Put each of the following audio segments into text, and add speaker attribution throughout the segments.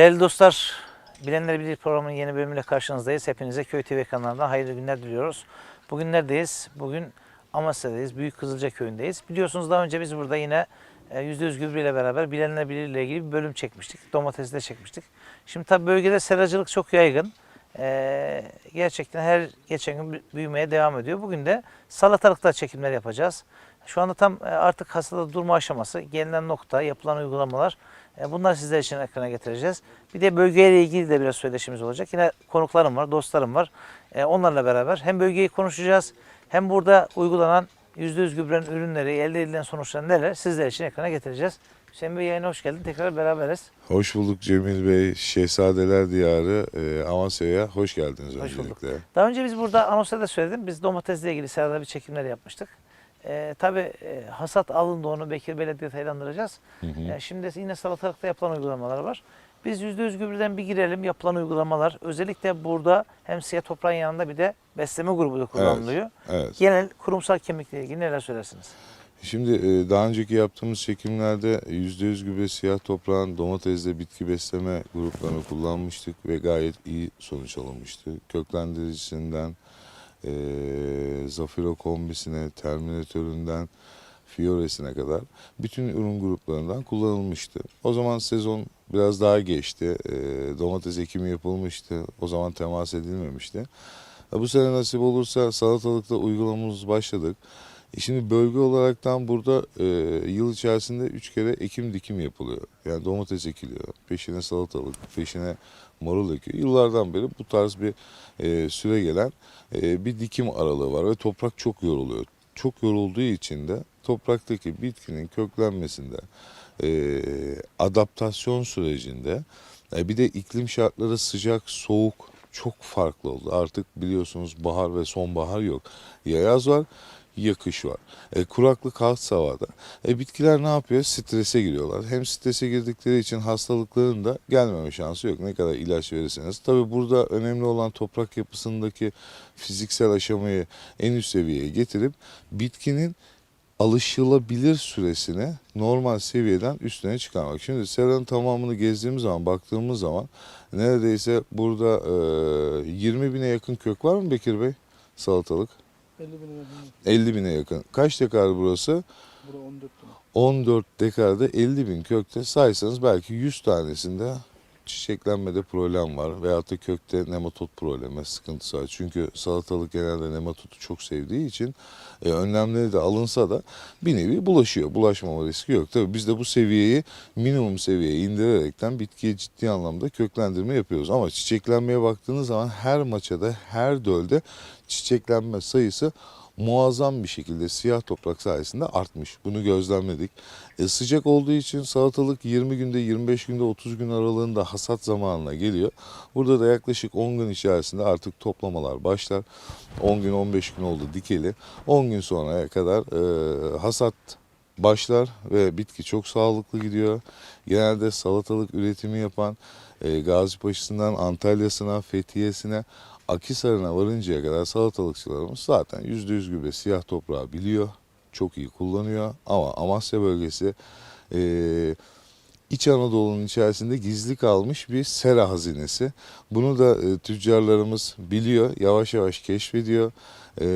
Speaker 1: Değerli dostlar, Bilenler Bilir programının yeni bölümüyle karşınızdayız. Hepinize Köy TV kanalından hayırlı günler diliyoruz. Bugün neredeyiz? Bugün Amasya'dayız. Büyük Kızılca köyündeyiz. Biliyorsunuz daha önce biz burada yine e, %100 gübre ile beraber Bilenler Bilir ile ilgili bir bölüm çekmiştik. Domatesi de çekmiştik. Şimdi tabii bölgede seracılık çok yaygın. E, gerçekten her geçen gün bü- büyümeye devam ediyor. Bugün de salatalıkta çekimler yapacağız. Şu anda tam e, artık hasada durma aşaması, gelinen nokta, yapılan uygulamalar. E, Bunları sizler için ekrana getireceğiz. Bir de bölgeyle ilgili de biraz söyleşimiz olacak. Yine konuklarım var, dostlarım var. E, Onlarla beraber hem bölgeyi konuşacağız hem burada uygulanan %100 gübrenin ürünleri, elde edilen sonuçlar neler sizler için ekrana getireceğiz. Hüseyin Bey yayına hoş geldin. Tekrar beraberiz.
Speaker 2: Hoş bulduk Cemil Bey. Şehzadeler Diyarı e, Amasya'ya hoş geldiniz
Speaker 1: Hoş bulduk.
Speaker 2: öncelikle.
Speaker 1: Daha önce biz burada anonsda da söyledim. Biz domatesle ilgili serada bir çekimler yapmıştık. E, tabii e, hasat alındı onu Bekir Bey'le detaylandıracağız.
Speaker 2: Hı hı.
Speaker 1: E, şimdi yine salatalıkta yapılan uygulamalar var. Biz %100 gübreden bir girelim yapılan uygulamalar. Özellikle burada hem siyah toprağın yanında bir de besleme grubu da kullanılıyor.
Speaker 2: Evet.
Speaker 1: Genel kurumsal kemikle ilgili neler söylersiniz?
Speaker 2: Şimdi e, daha önceki yaptığımız çekimlerde %100 gübre siyah toprağın domatesle bitki besleme gruplarını kullanmıştık ve gayet iyi sonuç alınmıştı. Köklendiricisinden e, Zafiro kombisine, terminatöründen Fiores'ine kadar bütün ürün gruplarından kullanılmıştı. O zaman sezon biraz daha geçti. E, domates ekimi yapılmıştı. O zaman temas edilmemişti. E, Bu sene nasip olursa salatalıkta uygulamamız başladık. E Şimdi bölge olaraktan burada e, yıl içerisinde üç kere ekim dikim yapılıyor. Yani domates ekiliyor, peşine salatalık, peşine marul ekiyor. Yıllardan beri bu tarz bir e, süre gelen e, bir dikim aralığı var ve toprak çok yoruluyor. Çok yorulduğu için de topraktaki bitkinin köklenmesinde, e, adaptasyon sürecinde e, bir de iklim şartları sıcak, soğuk çok farklı oldu. Artık biliyorsunuz bahar ve sonbahar yok. Ya yaz var ya kış var. E, kuraklık has havada. E, bitkiler ne yapıyor? Strese giriyorlar. Hem strese girdikleri için hastalıkların da gelmeme şansı yok. Ne kadar ilaç verirseniz. Tabi burada önemli olan toprak yapısındaki fiziksel aşamayı en üst seviyeye getirip bitkinin alışılabilir süresini normal seviyeden üstüne çıkarmak. Şimdi seranın tamamını gezdiğimiz zaman, baktığımız zaman neredeyse burada e, 20 bine yakın kök var mı Bekir Bey? Salatalık.
Speaker 3: 50 bin lira.
Speaker 2: 50 bine yakın. Kaç dekar burası?
Speaker 3: Bura 14 bin.
Speaker 2: 14 dekarda 50 bin kökte saysanız belki 100 tanesinde çiçeklenmede problem var veyahut da kökte nematot problemi sıkıntısı var. Çünkü salatalık genelde nematotu çok sevdiği için e, önlemleri de alınsa da bir nevi bulaşıyor. Bulaşmama riski yok. Tabii biz de bu seviyeyi minimum seviyeye indirerekten bitkiye ciddi anlamda köklendirme yapıyoruz. Ama çiçeklenmeye baktığınız zaman her maçada, her dölde çiçeklenme sayısı muazzam bir şekilde siyah toprak sayesinde artmış. Bunu gözlemledik. E, sıcak olduğu için salatalık 20 günde, 25 günde, 30 gün aralığında hasat zamanına geliyor. Burada da yaklaşık 10 gün içerisinde artık toplamalar başlar. 10 gün, 15 gün oldu dikeli. 10 gün sonraya kadar e, hasat başlar ve bitki çok sağlıklı gidiyor. Genelde salatalık üretimi yapan e, Gazipaşa'sından Antalya'sına, Fethiye'sine, Akisar'ına varıncaya kadar salatalıkçılarımız zaten %100 gübre siyah toprağı biliyor. Çok iyi kullanıyor ama Amasya bölgesi e, İç Anadolu'nun içerisinde gizli kalmış bir sera hazinesi. Bunu da e, tüccarlarımız biliyor, yavaş yavaş keşfediyor. E,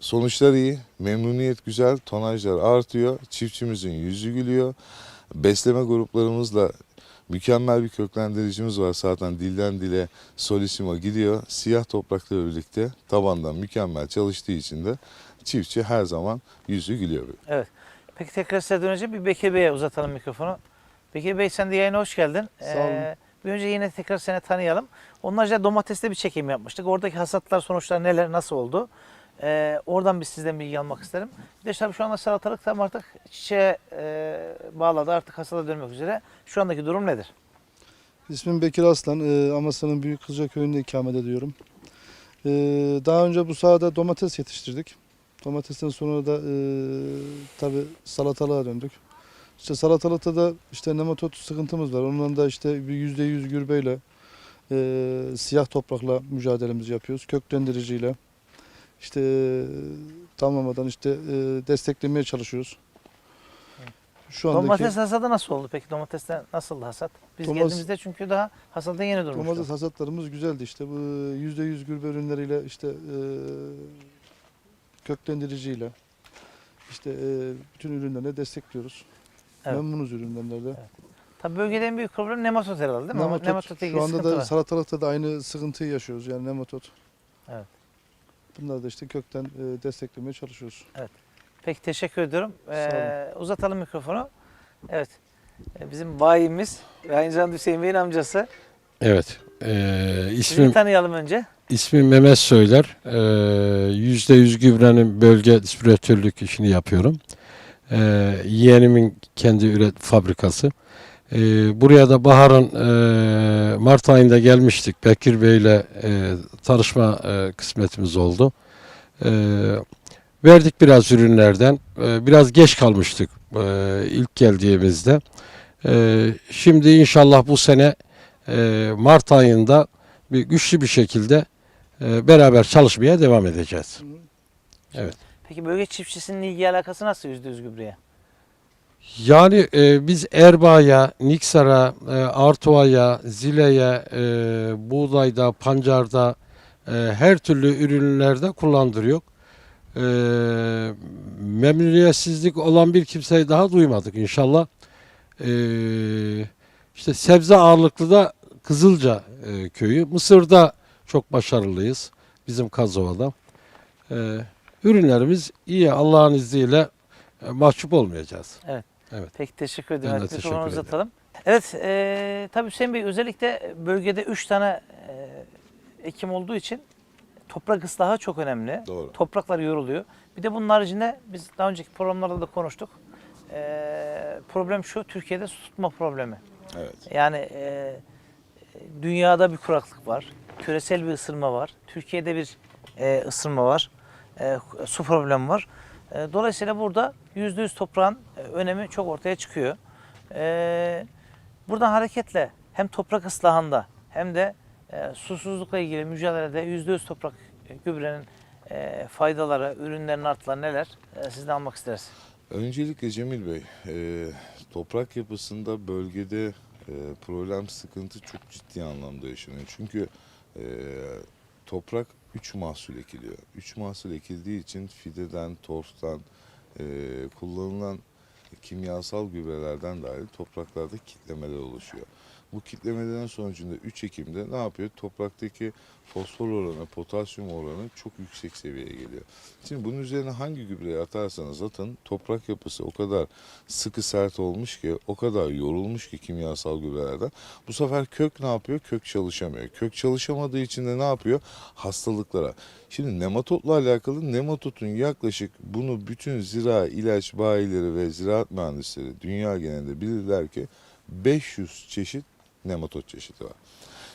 Speaker 2: sonuçlar iyi, memnuniyet güzel, tonajlar artıyor, çiftçimizin yüzü gülüyor. Besleme gruplarımızla mükemmel bir köklendiricimiz var zaten dilden dile Solissimo gidiyor. Siyah toprakla birlikte tabandan mükemmel çalıştığı için de çiftçi her zaman yüzü gülüyor.
Speaker 1: Evet. Peki tekrar size döneceğim. Bir Bekir Bey'e uzatalım mikrofonu. Bekir Bey sen de yayına hoş geldin. Ee,
Speaker 3: Sağ olun.
Speaker 1: bir önce yine tekrar seni tanıyalım. Onlarca domateste bir çekim yapmıştık. Oradaki hasatlar sonuçlar neler, nasıl oldu? Ee, oradan bir sizden bilgi almak isterim. Bir de tabii şu anda salatalık tam artık çiçeğe e, bağladı. Artık hasada dönmek üzere. Şu andaki durum nedir?
Speaker 3: İsmim Bekir Aslan. Ee, Amasya'nın Büyük Kızılca köyünde ikamet ediyorum. Ee, daha önce bu sahada domates yetiştirdik. Domatesten sonra da e, tabi salatalığa döndük. İşte salatalıkta da işte nematot sıkıntımız var. Ondan da işte bir yüzde yüz gübreyle e, siyah toprakla mücadelemizi yapıyoruz. Köklendiriciyle. İşte e, tamamadan işte e, desteklemeye çalışıyoruz. Şu andaki
Speaker 1: Domates hasadı nasıl oldu peki? Domateste nasıldı hasat? Biz
Speaker 3: Domates-
Speaker 1: geldiğimizde çünkü daha hasada yeni durmuştu.
Speaker 3: domates hasatlarımız güzeldi işte. Bu %100 gübre ürünleriyle işte e, köklendiriciyle işte e, bütün ürünlerine destekliyoruz.
Speaker 1: Evet.
Speaker 3: Memnunuz ürünlerinde.
Speaker 1: Tabii bölgede en büyük problem nematot herhalde değil mi?
Speaker 3: Nematot,
Speaker 1: ilgili
Speaker 3: şu anda da
Speaker 1: var.
Speaker 3: salatalıkta da aynı sıkıntıyı yaşıyoruz yani nematot.
Speaker 1: Evet.
Speaker 3: Bunları da işte kökten e, desteklemeye çalışıyoruz.
Speaker 1: Peki teşekkür ediyorum. Ee, uzatalım mikrofonu. Evet. Ee, Bizim bayimiz ve aynı zamanda Hüseyin Bey'in amcası.
Speaker 4: Evet. Ee,
Speaker 1: Sizi
Speaker 4: ismim
Speaker 1: tanıyalım önce.
Speaker 4: ismim Mehmet Söyler. Ee, Yüzde yüz gübrenin bölge distribütörlük işini yapıyorum. Ee, yeğenimin kendi üret fabrikası. Ee, buraya da baharın e, Mart ayında gelmiştik. Bekir Bey'le e, tanışma e, kısmetimiz oldu. Ee, verdik biraz ürünlerden. Biraz geç kalmıştık e, ilk geldiğimizde. Şimdi inşallah bu sene e, Mart ayında bir güçlü bir şekilde e, beraber çalışmaya devam edeceğiz. Evet.
Speaker 1: Peki bölge çiftçisinin ilgi alakası nasıl yüzde yüz gübreye?
Speaker 4: Yani e, biz Erbaa'ya, Niksar'a, e, Artua'ya, Zile'ye, e, buğdayda, pancarda e, her türlü ürünlerde kullandırıyor. E, memnuniyetsizlik olan bir kimseyi daha duymadık inşallah. E, işte sebze ağırlıklı da Kızılca e, köyü. Mısır'da çok başarılıyız bizim Kazova'da. E, ürünlerimiz iyi Allah'ın izniyle e, mahcup olmayacağız.
Speaker 1: Peki teşekkür ederim.
Speaker 4: Ben de
Speaker 1: Evet,
Speaker 4: teşekkür ederim.
Speaker 1: uzatalım. Evet, e, tabii Hüseyin Bey özellikle bölgede 3 tane e, ekim olduğu için toprak ıslahı çok önemli.
Speaker 2: Doğru.
Speaker 1: Topraklar yoruluyor. Bir de bunun haricinde biz daha önceki programlarda da konuştuk. E, problem şu, Türkiye'de su tutma problemi.
Speaker 2: Evet.
Speaker 1: Yani e, dünyada bir kuraklık var. Küresel bir ısınma var. Türkiye'de bir e, ısınma var. E, su problemi var. E, dolayısıyla burada %100 toprağın e, önemi çok ortaya çıkıyor. E, buradan hareketle hem toprak ıslahında hem de e, susuzlukla ilgili mücadelede %100 toprak e, gübrenin e, faydaları, ürünlerin artıları neler? E, sizden almak isteriz.
Speaker 2: Öncelikle Cemil Bey, e, toprak yapısında bölgede e, problem, sıkıntı çok ciddi anlamda yaşanıyor. Çünkü e, toprak 3 mahsul ekiliyor. 3 mahsul ekildiği için fideden, torftan, e, kullanılan kimyasal gübrelerden dahil topraklarda kitlemeler oluşuyor. Bu kitlemelerin sonucunda 3 Ekim'de ne yapıyor? Topraktaki fosfor oranı, potasyum oranı çok yüksek seviyeye geliyor. Şimdi bunun üzerine hangi gübreyi atarsanız atın toprak yapısı o kadar sıkı sert olmuş ki o kadar yorulmuş ki kimyasal gübrelerden. Bu sefer kök ne yapıyor? Kök çalışamıyor. Kök çalışamadığı için de ne yapıyor? Hastalıklara. Şimdi nematotla alakalı nematotun yaklaşık bunu bütün zira ilaç bayileri ve ziraat mühendisleri dünya genelinde bilirler ki 500 çeşit nematot çeşidi var.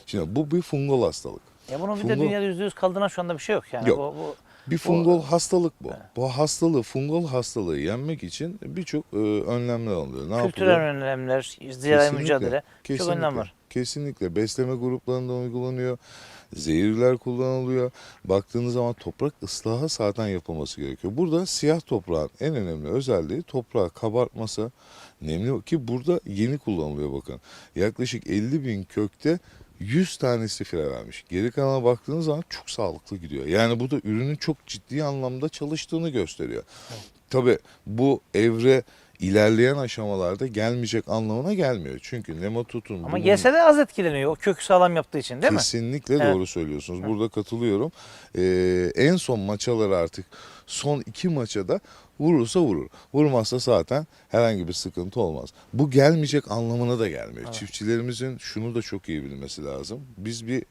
Speaker 2: Şimdi bu bir fungal hastalık.
Speaker 1: Ya bunun bir de
Speaker 2: Fungo-
Speaker 1: dünyada %100 kaldığına şu anda bir şey yok yani.
Speaker 2: Yok.
Speaker 1: Bu, bu,
Speaker 2: Bir fungal hastalık bu. Bu hastalığı, fungal hastalığı yenmek için birçok e, önlemler alınıyor. Ne
Speaker 1: kültürel
Speaker 2: yapılıyor?
Speaker 1: önlemler, zirai mücadele.
Speaker 2: Kesinlikle.
Speaker 1: önlem var.
Speaker 2: Kesinlikle. Besleme gruplarında uygulanıyor. Zehirler kullanılıyor. Baktığınız zaman toprak ıslahı zaten yapılması gerekiyor. Burada siyah toprağın en önemli özelliği toprağı kabartması, nemli ki burada yeni kullanılıyor bakın. Yaklaşık 50 bin kökte 100 tanesi fire vermiş. Geri kalana baktığınız zaman çok sağlıklı gidiyor. Yani bu da ürünün çok ciddi anlamda çalıştığını gösteriyor. Tabii bu evre ilerleyen aşamalarda gelmeyecek anlamına gelmiyor. Çünkü nematotun
Speaker 1: Ama
Speaker 2: bunun-
Speaker 1: gelse de az etkileniyor o kökü sağlam yaptığı için değil mi?
Speaker 2: Kesinlikle
Speaker 1: Evet.
Speaker 2: doğru söylüyorsunuz. Burada katılıyorum. Ee, en son maçaları artık son iki maça da vurursa vurur. Vurmazsa zaten herhangi bir sıkıntı olmaz. Bu gelmeyecek anlamına da gelmiyor.
Speaker 1: Evet.
Speaker 2: Çiftçilerimizin şunu da çok iyi bilmesi lazım. Biz bir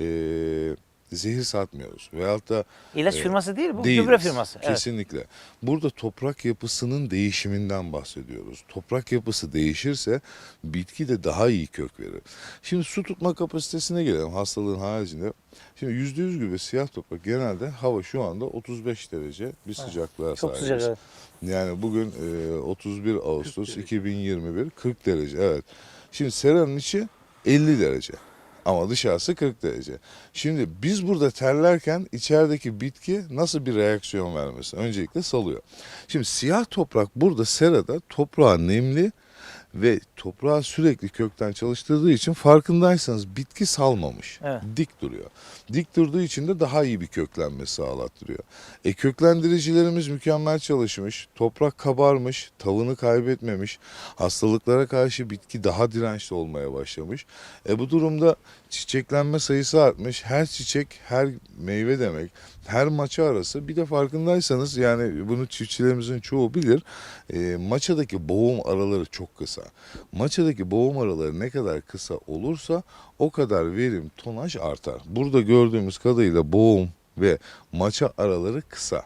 Speaker 2: ee, zehir satmıyoruz. Veyahut da
Speaker 1: İlaç
Speaker 2: Evet.
Speaker 1: firması değil bu
Speaker 2: Değiliz.
Speaker 1: gübre firması. Evet.
Speaker 2: Kesinlikle. Burada toprak yapısının değişiminden bahsediyoruz. Toprak yapısı değişirse bitki de daha iyi kök verir. Şimdi su tutma kapasitesine gelelim hastalığın haricinde. Şimdi %100 gübre siyah toprak genelde hava şu anda 35 derece bir sıcaklığa
Speaker 1: Çok
Speaker 2: sahibiz.
Speaker 1: sıcak evet.
Speaker 2: Yani bugün e, 31 Ağustos 2021 40 derece evet. Şimdi seranın içi 50 derece. Ama dışarısı 40 derece. Şimdi biz burada terlerken içerideki bitki nasıl bir reaksiyon vermesin? Öncelikle salıyor. Şimdi siyah toprak burada serada toprağı nemli ve toprağı sürekli kökten çalıştırdığı için farkındaysanız bitki salmamış.
Speaker 1: Evet.
Speaker 2: Dik duruyor. Dik durduğu için de daha iyi bir köklenme sağlattırıyor. E köklendiricilerimiz mükemmel çalışmış. Toprak kabarmış, tavını kaybetmemiş. Hastalıklara karşı bitki daha dirençli olmaya başlamış. E bu durumda çiçeklenme sayısı artmış. Her çiçek, her meyve demek. Her maça arası bir de farkındaysanız yani bunu çiftçilerimizin çoğu bilir. E, maçadaki boğum araları çok kısa. Maçadaki boğum araları ne kadar kısa olursa o kadar verim, tonaj artar. Burada gördüğümüz kadarıyla boğum ve maça araları kısa.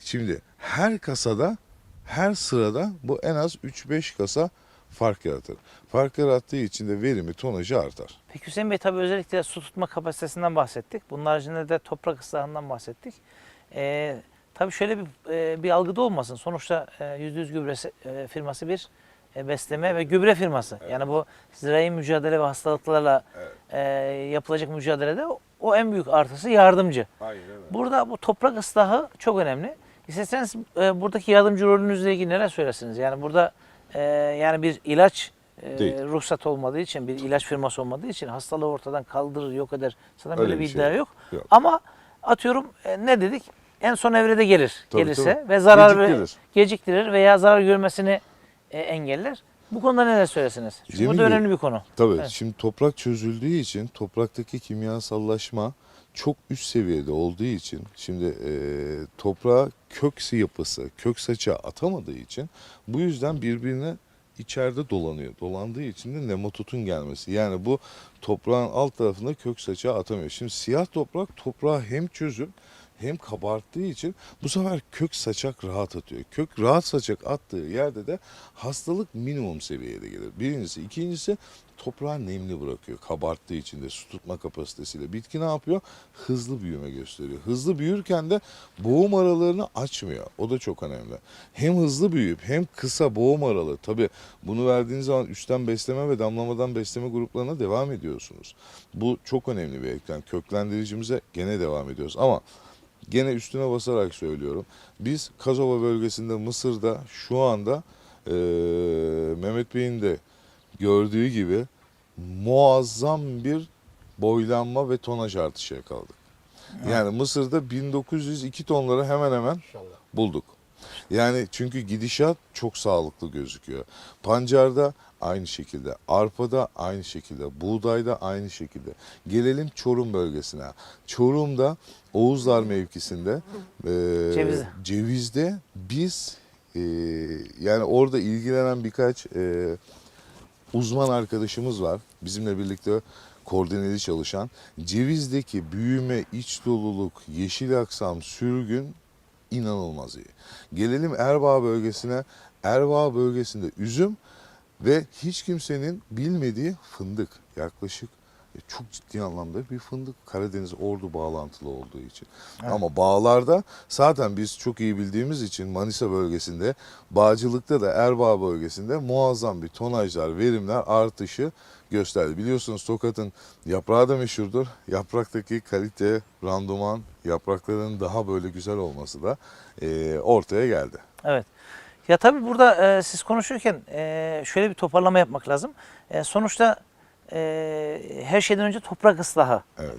Speaker 2: Şimdi her kasada, her sırada bu en az 3-5 kasa fark yaratır. Fark yarattığı için de verimi, tonajı artar.
Speaker 1: Peki Hüseyin Bey tabii özellikle su tutma kapasitesinden bahsettik. Bunun haricinde de toprak ıslahından bahsettik. Ee, tabii şöyle bir, e, bir algıda olmasın. Sonuçta e, %100 gübre e, firması bir e, besleme ve gübre firması. Yani bu zirai mücadele ve hastalıklarla e, yapılacak mücadelede o, o en büyük artısı yardımcı.
Speaker 2: Aynen öyle.
Speaker 1: Burada bu toprak ıslahı çok önemli. İsterseniz e, buradaki yardımcı rolünüzle ilgili neler söylersiniz? Yani burada e, yani bir ilaç e,
Speaker 2: Değil.
Speaker 1: ruhsat olmadığı için, bir ilaç firması olmadığı için hastalığı ortadan kaldırır, yok eder. Zaten
Speaker 2: Öyle
Speaker 1: böyle bir
Speaker 2: bir şey
Speaker 1: iddia yok.
Speaker 2: yok.
Speaker 1: Ama atıyorum e, ne dedik? En son evrede gelir,
Speaker 2: Tabii,
Speaker 1: gelirse
Speaker 2: tabii.
Speaker 1: ve zarar ve-
Speaker 2: Geciktirir.
Speaker 1: geciktirir veya zarar görmesini e, engeller. Bu konuda neler söylersiniz? Çünkü bu
Speaker 2: Cemil
Speaker 1: da
Speaker 2: Bey,
Speaker 1: önemli bir konu.
Speaker 2: Tabii
Speaker 1: Evet.
Speaker 2: şimdi toprak çözüldüğü için topraktaki kimyasallaşma çok üst seviyede olduğu için şimdi e, toprağa kök yapısı, kök saça atamadığı için bu yüzden birbirine içeride dolanıyor. Dolandığı için de nematotun gelmesi. Yani bu toprağın alt tarafında kök saça atamıyor. Şimdi siyah toprak toprağı hem çözüp hem kabarttığı için bu sefer kök saçak rahat atıyor. Kök rahat saçak attığı yerde de hastalık minimum seviyede gelir. Birincisi. ikincisi toprağı nemli bırakıyor. Kabarttığı için de su tutma kapasitesiyle. Bitki ne yapıyor? Hızlı büyüme gösteriyor. Hızlı büyürken de boğum aralarını açmıyor. O da çok önemli. Hem hızlı büyüyüp hem kısa boğum aralığı. Tabii bunu verdiğiniz zaman üstten besleme ve damlamadan besleme gruplarına devam ediyorsunuz. Bu çok önemli bir ekran. Köklendiricimize gene devam ediyoruz. Ama gene üstüne basarak söylüyorum. Biz Kazova bölgesinde Mısır'da şu anda eee, Mehmet Bey'in de gördüğü gibi muazzam bir boylanma ve tonaj artışı yakaladık. Yani Mısır'da 1902 tonları hemen hemen bulduk. Yani çünkü gidişat çok sağlıklı gözüküyor. Pancarda aynı şekilde, arpada aynı şekilde, buğdayda aynı şekilde. Gelelim Çorum bölgesine. Çorum'da Oğuzlar mevkisinde e,
Speaker 1: Cevizde.
Speaker 2: cevizde biz e, yani orada ilgilenen birkaç e, uzman arkadaşımız var. Bizimle birlikte koordineli çalışan. Cevizdeki büyüme, iç doluluk, yeşil aksam, sürgün inanılmaz iyi. Gelelim Erbaa bölgesine. Erbaa bölgesinde üzüm ve hiç kimsenin bilmediği fındık. Yaklaşık e, çok ciddi anlamda bir fındık Karadeniz Ordu bağlantılı olduğu için. Ama bağlarda zaten biz çok iyi bildiğimiz için Manisa bölgesinde, Bağcılık'ta da Erbaa bölgesinde muazzam bir tonajlar, verimler artışı gösterdi. Biliyorsunuz Tokat'ın yaprağı da meşhurdur. Yapraktaki kalite, randuman, yaprakların daha böyle güzel olması da e, ortaya geldi.
Speaker 1: Evet. Ya tabii burada e, siz konuşurken e, şöyle bir toparlama yapmak lazım. E, sonuçta e, her şeyden önce toprak ıslahı.
Speaker 2: Evet.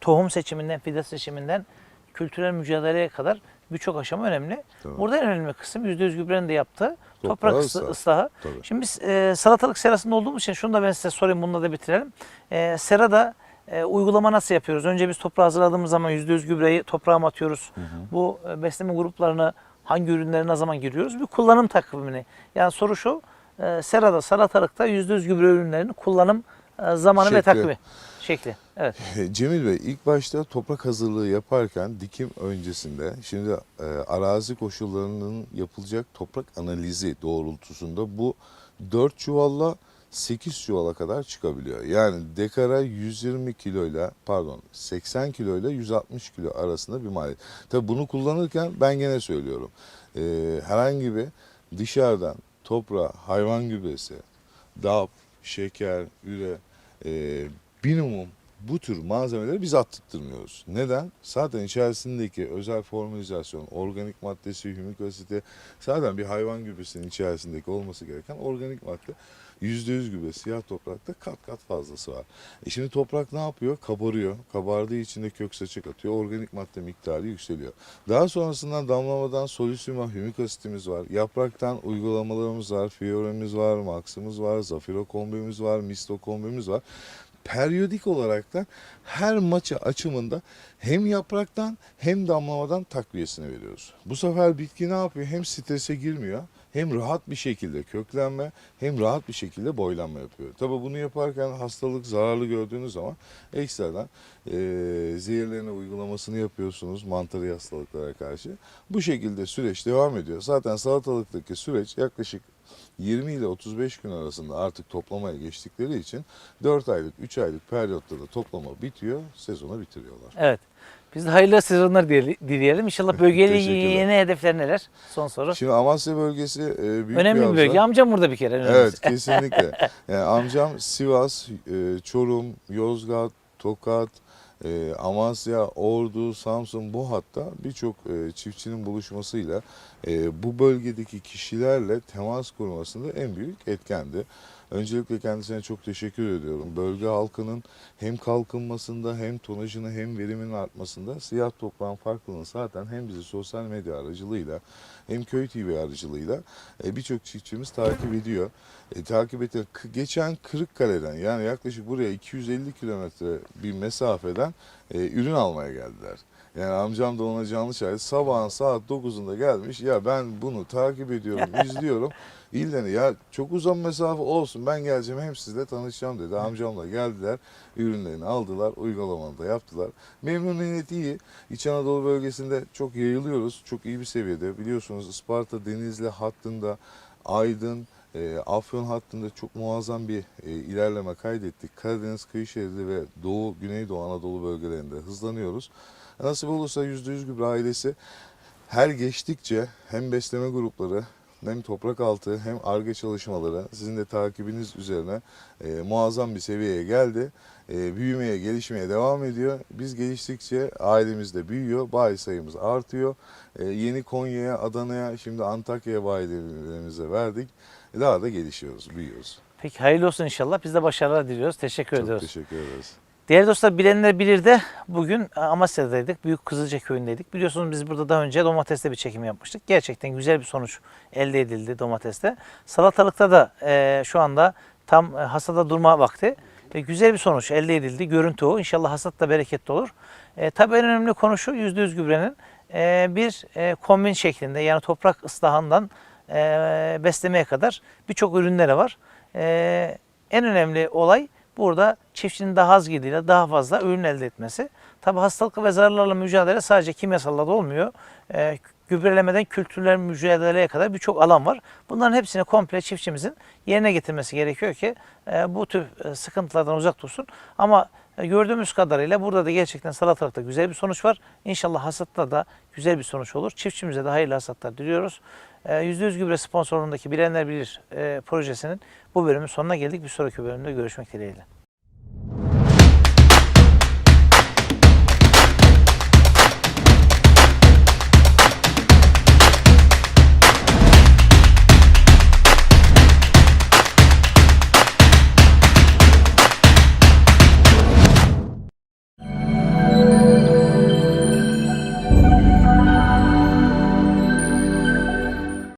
Speaker 1: tohum seçiminden, fide seçiminden kültürel mücadeleye kadar birçok aşama önemli.
Speaker 2: Tamam.
Speaker 1: Burada en önemli kısım %100 gübrenin de yaptığı toprak
Speaker 2: ıslah.
Speaker 1: ıslahı.
Speaker 2: Tabii.
Speaker 1: Şimdi biz e, salatalık serasında olduğumuz için şunu da ben size sorayım bununla da bitirelim. E, serada e, uygulama nasıl yapıyoruz? Önce biz toprağı hazırladığımız zaman %100 gübreyi toprağa atıyoruz? Bu e, besleme gruplarını hangi ürünlere ne zaman giriyoruz? Bir kullanım takvimini. Yani soru şu, e, serada salatalıkta %100 gübre ürünlerinin kullanım e, zamanı ve
Speaker 2: Şekli.
Speaker 1: takvimi şekli. Evet.
Speaker 2: Cemil Bey ilk başta toprak hazırlığı yaparken dikim öncesinde şimdi e, arazi koşullarının yapılacak toprak analizi doğrultusunda bu 4 çuvalla 8 çuvala kadar çıkabiliyor. Yani dekara 120 kiloyla pardon 80 kiloyla 160 kilo arasında bir maliyet. Tabi bunu kullanırken ben gene söylüyorum. e, herhangi bir dışarıdan toprağa hayvan gübresi, DAP, şeker, üre e, minimum bu tür malzemeleri biz attırtmıyoruz. Neden? Zaten içerisindeki özel formülizasyon, organik maddesi, hümik asiti, zaten bir hayvan gübresinin içerisindeki olması gereken organik madde %100 gübre siyah toprakta kat kat fazlası var. E şimdi toprak ne yapıyor? Kabarıyor. Kabardığı için de kök saçak atıyor. Organik madde miktarı yükseliyor. Daha sonrasından damlamadan solüsyuma hümik asitimiz var. Yapraktan uygulamalarımız var. Fioremiz var, Max'ımız var, Zafiro kombimiz var, Misto kombimiz var. Periyodik olarak da her maça açımında hem yapraktan hem damlamadan takviyesini veriyoruz. Bu sefer bitki ne yapıyor? Hem strese girmiyor hem rahat bir şekilde köklenme hem rahat bir şekilde boylanma yapıyor. Tabii bunu yaparken hastalık zararlı gördüğünüz zaman ekstradan eee zehirlerine uygulamasını yapıyorsunuz mantarı hastalıklara karşı. Bu şekilde süreç devam ediyor. Zaten salatalıktaki süreç yaklaşık 20 ile 35 gün arasında artık toplamaya geçtikleri için 4 aylık 3 aylık periyotta da toplama bitiyor sezonu bitiriyorlar.
Speaker 1: Evet. Biz de hayırlı sezonlar dile- dileyelim. İnşallah bölgeyle yeni hedefler neler? Son soru.
Speaker 2: Şimdi Amasya bölgesi e, büyük
Speaker 1: Önemli bir
Speaker 2: havza.
Speaker 1: bölge. Amcam burada bir kere.
Speaker 2: Evet kesinlikle. Yani amcam Sivas, e, Çorum, Yozgat, Tokat, e, Amasya, Ordu, Samsun bu hatta birçok e, çiftçinin buluşmasıyla e, bu bölgedeki kişilerle temas kurmasında en büyük etkendi. Öncelikle kendisine çok teşekkür ediyorum. Bölge halkının hem kalkınmasında hem tonajını hem veriminin artmasında siyah toprağın farklılığını zaten hem bizi sosyal medya aracılığıyla hem köy TV aracılığıyla e, birçok çiftçimiz takip ediyor. E, takip. K- Geçen Kırıkkale'den yani yaklaşık buraya 250 kilometre bir mesafeden e, ürün almaya geldiler. Yani amcam da ona canlı şahit. Sabahın saat 9'unda gelmiş. Ya ben bunu takip ediyorum, izliyorum. İlden ya çok uzun mesafe olsun ben geleceğim hem sizle tanışacağım dedi. Amcamla geldiler. Ürünlerini aldılar. Uygulamaını da yaptılar. Memnuniyet iyi. İç Anadolu bölgesinde çok yayılıyoruz. Çok iyi bir seviyede. Biliyorsunuz Isparta Denizli hattında Aydın, e, Afyon hattında çok muazzam bir e, ilerleme kaydettik. Karadeniz kıyı şeridi ve Doğu, Güneydoğu Anadolu bölgelerinde hızlanıyoruz. Nasip olursa %100 gübre ailesi her geçtikçe hem besleme grupları hem toprak altı hem arge çalışmaları sizin de takibiniz üzerine e, muazzam bir seviyeye geldi. E, büyümeye, gelişmeye devam ediyor. Biz geliştikçe ailemiz de büyüyor, bayi sayımız artıyor. E, yeni Konya'ya, Adana'ya, şimdi Antakya'ya bayilerimize verdik. E, daha da gelişiyoruz, büyüyoruz.
Speaker 1: Peki hayırlı olsun inşallah. Biz de başarılar diliyoruz. Teşekkür
Speaker 2: Çok
Speaker 1: ediyoruz.
Speaker 2: teşekkür ederiz.
Speaker 1: Değerli dostlar bilenler bilir de bugün Amasya'daydık. Büyük Kızılca köyündeydik. Biliyorsunuz biz burada daha önce domateste bir çekim yapmıştık. Gerçekten güzel bir sonuç elde edildi domateste. Salatalıkta da e, şu anda tam e, hasada durma vakti. E, güzel bir sonuç elde edildi. Görüntü o. İnşallah hasat da bereketli olur. E, tabii en önemli konu şu %100 gübrenin e, bir e, kombin şeklinde yani toprak ıslahından e, beslemeye kadar birçok ürünleri var. E, en önemli olay burada çiftçinin daha az gidiyle daha fazla ürün elde etmesi. Tabi hastalık ve zararlarla mücadele sadece kimyasalla da olmuyor. E, gübrelemeden kültürler mücadeleye kadar birçok alan var. Bunların hepsini komple çiftçimizin yerine getirmesi gerekiyor ki e, bu tür e, sıkıntılardan uzak dursun. Ama e, gördüğümüz kadarıyla burada da gerçekten salatalıkta güzel bir sonuç var. İnşallah hasatta da güzel bir sonuç olur. Çiftçimize de hayırlı hasatlar diliyoruz. E, %100 gübre sponsorluğundaki Bilenler Bilir projesinin bu bölümün sonuna geldik. Bir sonraki bölümde görüşmek dileğiyle.